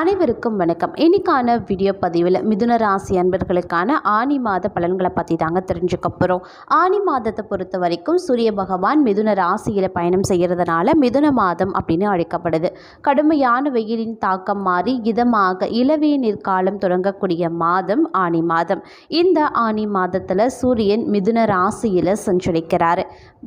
அனைவருக்கும் வணக்கம். இன்னைக்கான வீடியோ பதிவில் மிதுன ராசி அன்பர்களுக்கான ஆனி மாத பலன்களை பற்றி தாங்க தெரிஞ்சுக்க போகிறோம் ஆனி மாதத்தை பொறுத்த வரைக்கும் சூரிய பகவான் மிதுன ராசியில் பயணம் செய்கிறதுனால மிதுன மாதம் அப்படின்னு அழைக்கப்படுது. கடுமையான வெயிலின் தாக்கம் மாறி இதமாக இளவே நிற்காலம் தொடங்கக்கூடிய மாதம் ஆனி மாதம். இந்த ஆனி மாதத்தில் சூரியன் மிதுன ராசியில் சஞ்சரிக்கிறார்.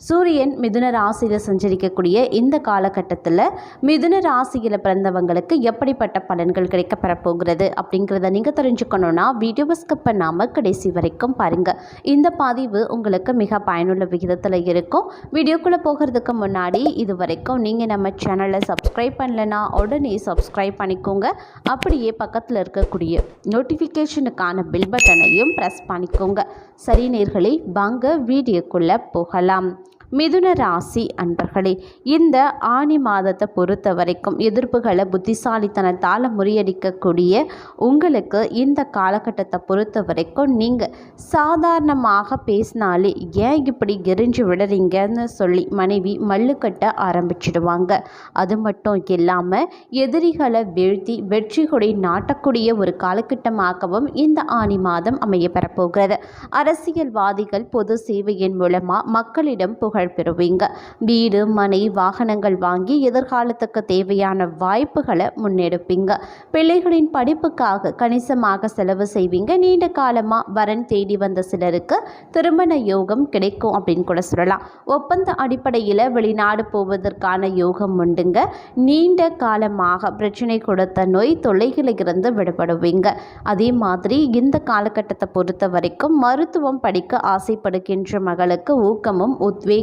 சூரியன் மிதுன ராசியில் சஞ்சரிக்கக்கூடிய இந்த காலகட்டத்தில் மிதுன ராசியில் பிறந்தவங்களுக்கு எப்படிப்பட்ட பலன்கள் கிடைக்கப்பெற போகிறது அப்படிங்கிறத நீங்கள் தெரிஞ்சுக்கணுன்னா வீடியோவை ஸ்கிப் பண்ணாமல் கடைசி வரைக்கும் பாருங்கள் இந்த பதிவு உங்களுக்கு மிக பயனுள்ள விகிதத்தில் இருக்கும். வீடியோக்குள்ளே போகிறதுக்கு முன்னாடி இது வரைக்கும் நீங்கள் நம்ம சேனலை சப்ஸ்கிரைப் பண்ணலைன்னா உடனே சப்ஸ்கிரைப் பண்ணிக்கோங்க. அப்படியே பக்கத்தில் இருக்கக்கூடிய நோட்டிஃபிகேஷனுக்கான பில் பட்டனையும் ப்ரெஸ் பண்ணிக்கோங்க. சரி நேர்களை வாங்க வீடியோக்குள்ளே போகலாம். மிதுன ராசி அன்பர்களே இந்த ஆனி மாதத்தை பொறுத்த வரைக்கும் எதிர்ப்புகளை புத்திசாலித்தனத்தால் முறியடிக்கக்கூடிய உங்களுக்கு இந்த காலகட்டத்தை பொறுத்த வரைக்கும் நீங்கள் சாதாரணமாக பேசினாலே ஏன் இப்படி எரிஞ்சு விடுறீங்கன்னு சொல்லி மனைவி மல்லுக்கட்ட ஆரம்பிச்சிடுவாங்க. அது மட்டும் இல்லாமல் எதிரிகளை வீழ்த்தி வெற்றி கொடி நாட்டக்கூடிய ஒரு காலகட்டமாகவும் இந்த ஆனி மாதம் அமைய பெறப்போகிறது அரசியல்வாதிகள் பொது சேவையின் மூலமாக மக்களிடம் புகழ் பெறுவீங்க. வீடு மனை வாகனங்கள் வாங்கி எதிர்காலத்துக்கு தேவையான வாய்ப்புகளை முன்னெடுப்பீங்க. பிள்ளைகளின் படிப்புக்காக கணிசமாக செலவு செய்வீங்க. நீண்ட காலமாக வரன் தேடி வந்த சிலருக்கு திருமண யோகம் கிடைக்கும் அப்படின்னு கூட சொல்லலாம். ஒப்பந்த அடிப்படையில் வெளிநாடு போவதற்கான யோகம் உண்டுங்க. நீண்ட காலமாக பிரச்சனை கொடுத்த நோய் தொல்லைகளிலிருந்து விடுபடுவீங்க. அதே மாதிரி இந்த காலகட்டத்தை பொறுத்த வரைக்கும் மருத்துவம் படிக்க ஆசைப்படுகின்ற மகளுக்கு ஊக்கமும்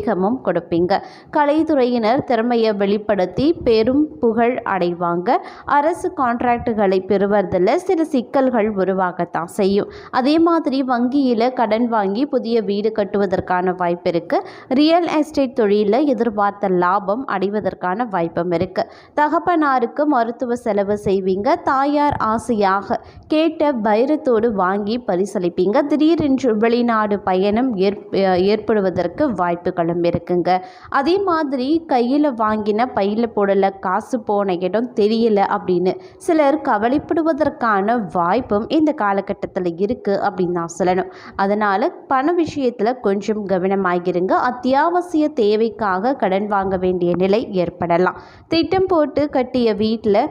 உத்வேகமும் கொடுப்பீங்க. கலைத்துறையினர் திறமையை வெளிப்படுத்தி பெரும் புகழ் அடைவாங்க. அரசு கான்ட்ராக்டுகளை பெறுவதில் சில சிக்கல்கள் உருவாகத்தான் செய்யும். அதே மாதிரி வங்கியில் கடன் வாங்கி புதிய வீடு கட்டுவதற்கான வாய்ப்பு இருக்குது ரியல் எஸ்டேட் தொழிலில் எதிர்பார்த்த லாபம் அடைவதற்கான வாய்ப்பும் இருக்குது தகப்பனாருக்கு மருத்துவ செலவு செய்வீங்க. தாயார் ஆசையாக கேட்ட பைரத்தோடு வாங்கி பரிசளிப்பீங்க. திடீரென்று வெளிநாடு பயணம் ஏற்படுவதற்கு வாய்ப்புகள் வாய்ப்புகளும் இருக்குங்க. அதே மாதிரி கையில் வாங்கின பையில் போடல காசு போன இடம் தெரியல அப்படின்னு சிலர் கவலைப்படுவதற்கான வாய்ப்பும் இந்த காலகட்டத்தில் இருக்குது அப்படின்னு நான் சொல்லணும். அதனால் பண விஷயத்தில் கொஞ்சம் கவனமாகிருங்க. அத்தியாவசிய தேவைக்காக கடன் வாங்க வேண்டிய நிலை ஏற்படலாம். திட்டம் போட்டு கட்டிய வீட்டில்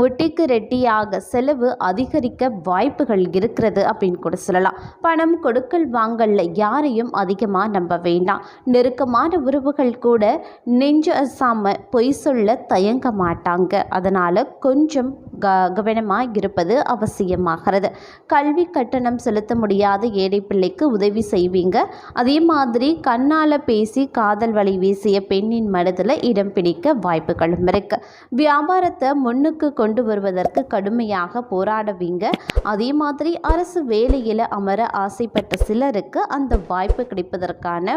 ஒட்டிக்கு ரெட்டியாக செலவு அதிகரிக்க வாய்ப்புகள் இருக்கிறது அப்படின்னு கூட சொல்லலாம். பணம் கொடுக்கல் வாங்கல்ல யாரையும் அதிகமாக நம்ப வேண்டாம். நெருக்கமான உறவுகள் கூட நெஞ்சு அசாம பொய் சொல்ல தயங்க மாட்டாங்க. அதனால் கொஞ்சம் க கவனமாக இருப்பது அவசியமாகிறது. கல்வி கட்டணம் செலுத்த முடியாத ஏழை பிள்ளைக்கு உதவி செய்வீங்க. அதே மாதிரி கண்ணால் பேசி காதல் வழி வீசிய பெண்ணின் மனதில் இடம் பிடிக்க வாய்ப்புகளும் இருக்கு. வியாபாரத்தை முன்னுக்கு கொண்டு வருவதற்கு கடுமையாக போராடுவீங்க. அதே மாதிரி அரசு வேலையில் அமர ஆசைப்பட்ட சிலருக்கு அந்த வாய்ப்பு கிடைப்பதற்கான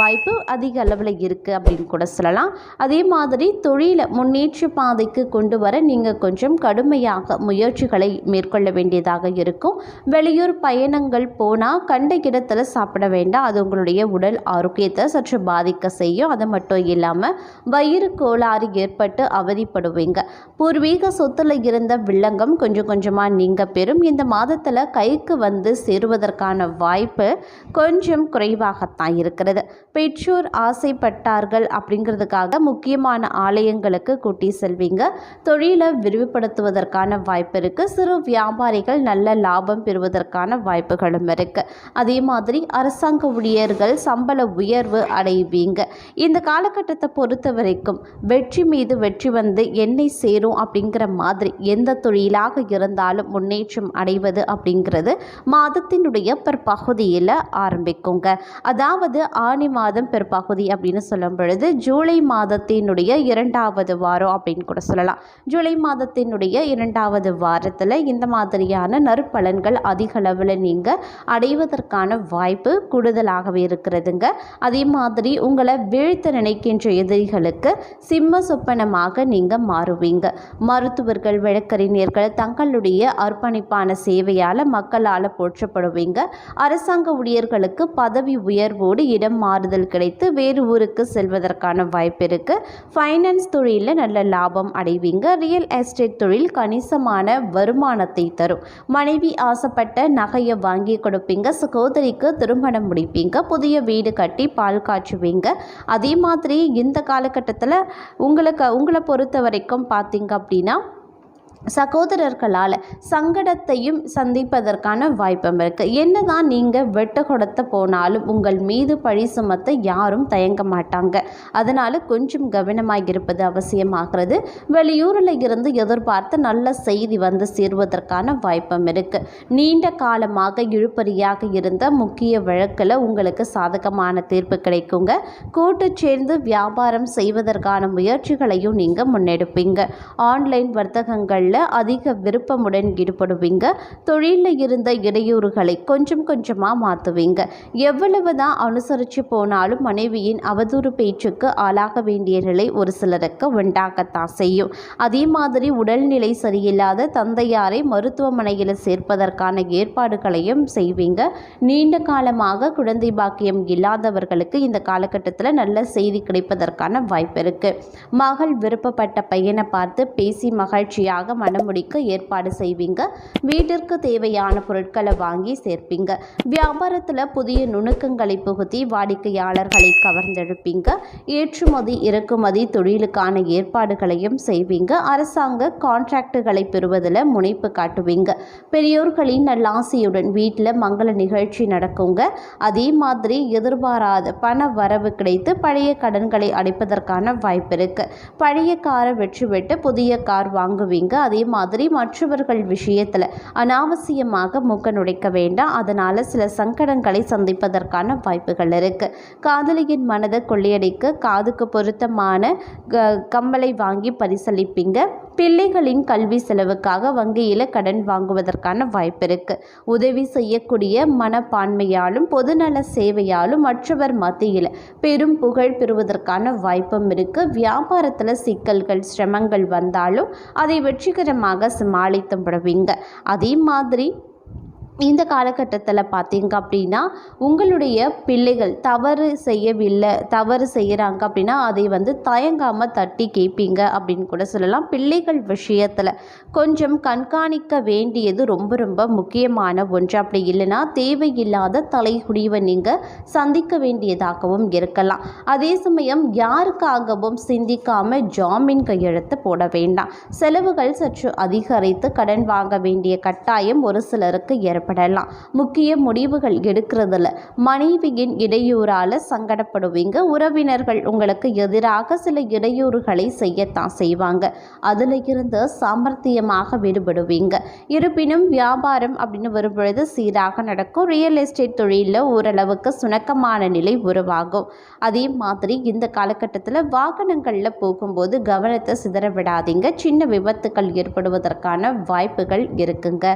வாய்ப்பு அதிக அளவில் இருக்குது அப்படின்னு கூட சொல்லலாம். அதே மாதிரி தொழிலை முன்னேற்ற பாதைக்கு கொண்டு வர நீங்கள் கொஞ்சம் கடுமையாக முயற்சிகளை மேற்கொள்ள வேண்டியதாக இருக்கும். வெளியூர் பயணங்கள் போனால் கண்ட இடத்துல சாப்பிட வேண்டாம். அது உங்களுடைய உடல் ஆரோக்கியத்தை சற்று பாதிக்க செய்யும். அது மட்டும் இல்லாமல் வயிறு கோளாறு ஏற்பட்டு அவதிப்படுவீங்க. பூர்வீக சொத்துல இருந்த வில்லங்கம் கொஞ்சம் கொஞ்சமாக நீங்க பெறும். இந்த மாதத்தில் கைக்கு வந்து சேருவதற்கான வாய்ப்பு கொஞ்சம் குறைவாகத்தான் இருக்கிறது. பெற்றோர் ஆசைப்பட்டார்கள் அப்படிங்கிறதுக்காக முக்கியமான ஆலயங்களுக்கு கூட்டி செல்வீங்க. தொழிலை விரிவுபடுத்துவதற்கான வாய்ப்பு இருக்குது சிறு வியாபாரிகள் நல்ல லாபம் பெறுவதற்கான வாய்ப்புகளும் இருக்குது அதே மாதிரி அரசாங்க ஊழியர்கள் சம்பள உயர்வு அடைவீங்க. இந்த காலகட்டத்தை பொறுத்த வரைக்கும் வெற்றி மீது வெற்றி வந்து என்னை சேரும் அப்படிங்கிற மாதிரி எந்த தொழிலாக இருந்தாலும் முன்னேற்றம் அடைவது அப்படிங்கிறது மாதத்தினுடைய பிற்பகுதியில் ஆரம்பிக்குங்க. அதாவது ஆனி மாதம் பிற்பகுதி அப்படின்னு சொல்லும் பொழுது ஜூலை மாதத்தினுடைய இரண்டாவது வாரம் அப்படின்னு கூட சொல்லலாம். ஜூலை மாதத்தினுடைய இரண்டாவது வாரத்தில் இந்த மாதிரியான நற்பலன்கள் அதிக அளவில் நீங்கள் அடைவதற்கான வாய்ப்பு கூடுதலாகவே இருக்கிறதுங்க. அதே மாதிரி உங்களை வீழ்த்த நினைக்கின்ற எதிரிகளுக்கு சிம்ம சொப்பனமாக நீங்கள் மாறுவீங்க. மருத்துவர்கள் வழக்கறிஞர்கள் தங்களுடைய அர்ப்பணிப்பான சேவையால் மக்களால் போற்றப்படுவீங்க. அரசாங்க ஊழியர்களுக்கு பதவி உயர்வோடு இடம் மாறுதல் கிடைத்து வேறு ஊருக்கு செல்வதற்கான வாய்ப்பு இருக்குது ஃபைனான்ஸ் தொழிலில் நல்ல லாபம் அடைவீங்க. ரியல் எஸ்டேட் தொழில் கணிசமான வருமானத்தை தரும். மனைவி ஆசைப்பட்ட நகையை வாங்கி கொடுப்பீங்க. சகோதரிக்கு திருமணம் முடிப்பீங்க. புதிய வீடு கட்டி பால் காய்ச்சுவீங்க. அதே மாதிரி இந்த காலகட்டத்தில் உங்களுக்கு உங்களை பொறுத்த வரைக்கும் பார்த்தீங்க அப்படின்னா சகோதரர்களால் சங்கடத்தையும் சந்திப்பதற்கான வாய்ப்பும் இருக்குது என்னதான் நீங்கள் வெட்ட கொடுத்த போனாலும் உங்கள் மீது பழி சுமத்த யாரும் தயங்க மாட்டாங்க. அதனால் கொஞ்சம் கவனமாக இருப்பது அவசியமாகிறது. வெளியூரில் இருந்து எதிர்பார்த்து நல்ல செய்தி வந்து சேருவதற்கான வாய்ப்பும் இருக்குது நீண்ட காலமாக இழுப்பறியாக இருந்த முக்கிய வழக்கில் உங்களுக்கு சாதகமான தீர்ப்பு கிடைக்குங்க. கூட்டு சேர்ந்து வியாபாரம் செய்வதற்கான முயற்சிகளையும் நீங்கள் முன்னெடுப்பீங்க. ஆன்லைன் வர்த்தகங்களில் அதிக விருப்பமுடன் ஈடுபடுவீங்க. தொழிலில் இருந்த இடையூறுகளை கொஞ்சம் கொஞ்சமாக மாற்றுவீங்க எவ்வளவு தான் அனுசரித்து போனாலும் மனைவியின் அவதூறு பேச்சுக்கு ஆளாக வேண்டிய நிலை ஒரு சிலருக்கு உண்டாகத்தான் செய்யும். அதே மாதிரி உடல்நிலை சரியில்லாத தந்தையாரை மருத்துவமனையில் சேர்ப்பதற்கான ஏற்பாடுகளையும் செய்வீங்க. நீண்ட காலமாக குழந்தை பாக்கியம் இல்லாதவர்களுக்கு இந்த காலகட்டத்தில் நல்ல செய்தி கிடைப்பதற்கான வாய்ப்பு இருக்கு. மகள் விருப்பப்பட்ட பையனை பார்த்து பேசி மகிழ்ச்சியாக மனமுடிக்க ஏற்பாடு செய்வீங்க. வீட்டிற்கு தேவையான பொருட்களை வாங்கி சேர்ப்பீங்க. வியாபாரத்தில் புதிய நுணுக்கங்களை புகுத்தி வாடிக்கையாளர்களை கவர்ந்தெடுப்பீங்க. ஏற்றுமதி இறக்குமதி தொழிலுக்கான ஏற்பாடுகளையும் செய்வீங்க. அரசாங்க கான்ட்ராக்டுகளை பெறுவதில் முனைப்பு காட்டுவீங்க. பெரியோர்களின் நல்லாசையுடன் வீட்டில் மங்கள நிகழ்ச்சி நடக்குங்க. அதே மாதிரி எதிர்பாராத பண வரவு கிடைத்து பழைய கடன்களை அடைப்பதற்கான வாய்ப்பு இருக்கு. பழைய காரை வெற்றி விட்டு புதிய கார் வாங்குவீங்க. அதே மாதிரி மற்றவர்கள் விஷயத்தில் அனாவசியமாக மூக்க நுழைக்க வேண்டாம். அதனால் சில சங்கடங்களை சந்திப்பதற்கான வாய்ப்புகள் இருக்கு. காதலியின் மனதை கொள்ளையடிக்க காதுக்கு பொருத்தமான க- கம்மலை வாங்கி பரிசளிப்பீங்க. பிள்ளைகளின் கல்வி செலவுக்காக வங்கியில் கடன் வாங்குவதற்கான வாய்ப்பு இருக்கு. உதவி செய்யக்கூடிய மனப்பான்மையாலும் பொதுநல சேவையாலும் மற்றவர் மத்தியில் பெரும் புகழ் பெறுவதற்கான வாய்ப்பும் இருக்கு. வியாபாரத்தில் சிக்கல்கள் சிரமங்கள் வந்தாலும் அதை வெற்றிகரமாக சமாளித்து விடுவீங்க. அதே மாதிரி இந்த காலகட்டத்தில் பார்த்தீங்க அப்படின்னா உங்களுடைய பிள்ளைகள் தவறு செய்யவில்லை தவறு செய்கிறாங்க அப்படின்னா அதை வந்து தயங்காமல் தட்டி கேட்பீங்க அப்படின்னு கூட சொல்லலாம். பிள்ளைகள் விஷயத்தில் கொஞ்சம் கண்காணிக்க வேண்டியது ரொம்ப ரொம்ப முக்கியமான ஒன்று. அப்படி இல்லைன்னா தேவையில்லாத தலைகுடிவை நீங்கள் சந்திக்க வேண்டியதாகவும் இருக்கலாம். அதே சமயம் யாருக்காகவும் சிந்திக்காமல் ஜாமீன் கையெழுத்து போட வேண்டாம். செலவுகள் சற்று அதிகரித்து கடன் வாங்க வேண்டிய கட்டாயம் ஒரு சிலருக்கு ஏற்படலாம் முக்கிய முடிவுகள் எடுக்கிறதுல மனைவியின் இடையூறால் சங்கடப்படுவீங்க. உறவினர்கள் உங்களுக்கு எதிராக சில இடையூறுகளை செய்யத்தான் செய்வாங்க. அதில் இருந்து சாமர்த்தியமாக விடுபடுவீங்க. இருப்பினும் வியாபாரம் அப்படின்னு வரும்பொழுது சீராக நடக்கும். ரியல் எஸ்டேட் தொழிலில் ஓரளவுக்கு சுணக்கமான நிலை உருவாகும். அதே மாதிரி இந்த காலகட்டத்தில் வாகனங்களில் போகும்போது கவனத்தை சிதற விடாதீங்க. சின்ன விபத்துக்கள் ஏற்படுவதற்கான வாய்ப்புகள் இருக்குங்க.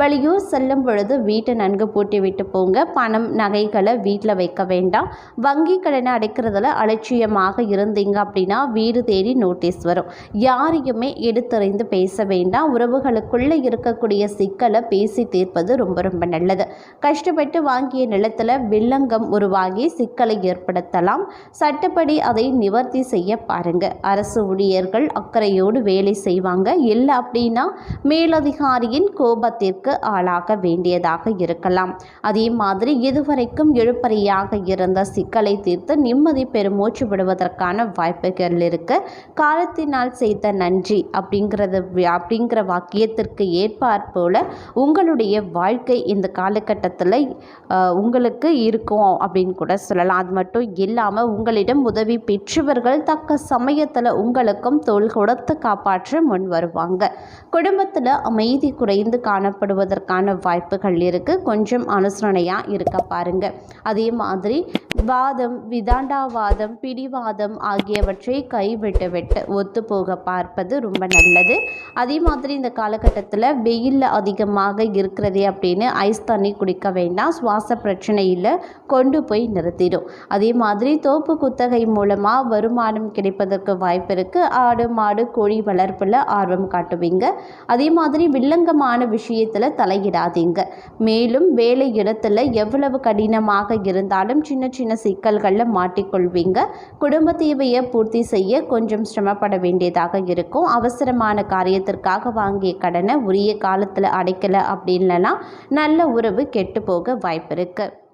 வெளியூர் செல்லும் பொழுது வீட்டை நன்கு பூட்டி விட்டு போங்க. பணம் நகைகளை வீட்டில் வைக்க வேண்டாம். வங்கி கடனை அடைக்கிறதுல அலட்சியமாக இருந்தீங்க அப்படின்னா வீடு தேடி நோட்டீஸ் வரும். யாரையுமே எடுத்தறிந்து பேச வேண்டாம். உறவுகளுக்குள்ளே இருக்கக்கூடிய சிக்கலை பேசி தீர்ப்பது ரொம்ப ரொம்ப நல்லது. கஷ்டப்பட்டு வாங்கிய நிலத்தில் வில்லங்கம் உருவாகி சிக்கலை ஏற்படுத்தலாம். சட்டப்படி அதை நிவர்த்தி செய்ய பாருங்க. அரசு ஊழியர்கள் அக்கறையோடு வேலை செய்வாங்க. இல்லை அப்படின்னா மேலதிகாரியின் கோபத்திற்கு ஆளாக வேண்டியதாக இருக்கலாம். அதே மாதிரி இதுவரைக்கும் எழுப்பறையாக இருந்த சிக்கலை தீர்த்து நிம்மதி பெருமூச்சு விடுவதற்கான வாய்ப்புகள் இருக்கு. காலத்தினால் செய்த நன்றி அப்படிங்கிறது அப்படிங்கிற வாக்கியத்திற்கு ஏற்பார் போல உங்களுடைய வாழ்க்கை இந்த காலகட்டத்தில் உங்களுக்கு இருக்கும் அப்படின்னு கூட சொல்லலாம். அது மட்டும் இல்லாமல் உங்களிடம் உதவி பெற்றவர்கள் தக்க சமயத்தில் உங்களுக்கும் தோல் கொடுத்து காப்பாற்ற முன் வருவாங்க குடும்பத்தில் அமைதி குறைந்து காணப்படுவதற்கான வாய்ப்பு வாய்ப்புகள் இருக்குது கொஞ்சம் அனுசரணையாக இருக்க பாருங்கள் அதே மாதிரி வாதம் விதாண்டாவாதம் பிடிவாதம் ஆகியவற்றை கைவிட்டு விட்டு ஒத்து போக பார்ப்பது ரொம்ப நல்லது. அதே மாதிரி இந்த காலகட்டத்தில் வெயிலில் அதிகமாக இருக்கிறதே அப்படின்னு ஐஸ் தண்ணி குடிக்க வேண்டாம். சுவாச பிரச்சனையில் கொண்டு போய் நிறுத்திடும். அதே மாதிரி தோப்பு குத்தகை மூலமாக வருமானம் கிடைப்பதற்கு வாய்ப்பு இருக்குது ஆடு மாடு கோழி வளர்ப்பில் ஆர்வம் காட்டுவீங்க. அதே மாதிரி வில்லங்கமான விஷயத்தில் தலையிடாதீங்க. மேலும் வேலை இடத்துல எவ்வளவு கடினமாக இருந்தாலும் சின்ன சின்ன சிக்கல்களில் மாட்டிக்கொள்வீங்க. குடும்ப தேவையை பூர்த்தி செய்ய கொஞ்சம் சிரமப்பட வேண்டியதாக இருக்கும். அவசரமான காரியத்திற்காக வாங்கிய கடனை உரிய காலத்தில் அடைக்கலை அப்படின்லனா நல்ல உறவு கெட்டு போக வாய்ப்பு இருக்குது